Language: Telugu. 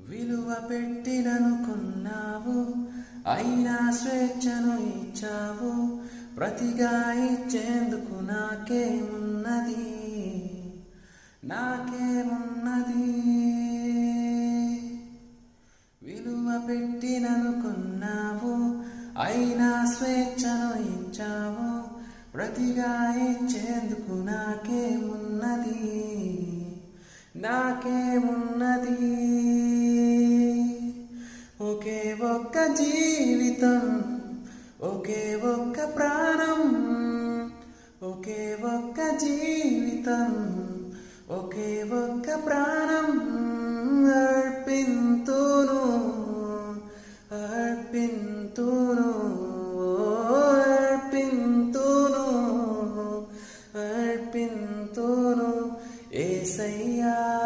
విలువ పెట్టిననుకున్నావు అయినా స్వేచ్ఛను ఇచ్చావు ప్రతిగా ఇచ్చేందుకు నాకేమున్నది? నాకేమున్నది? విలువ పెట్టిననుకున్నావు అయినా స్వేచ్ఛను ఇచ్చావు ప్రతిగా ఇచ్చేందుకు నాకేమున్నది? నాకేమున్నది? జీవితం ఒకే ఒక్క ప్రాణం ఒకే ఒక్క జీవితం ఒకే ఒక్క ప్రాణం అర్పింతును అర్పింతును అర్పింతును అర్పింతును. ఏసయ్యా.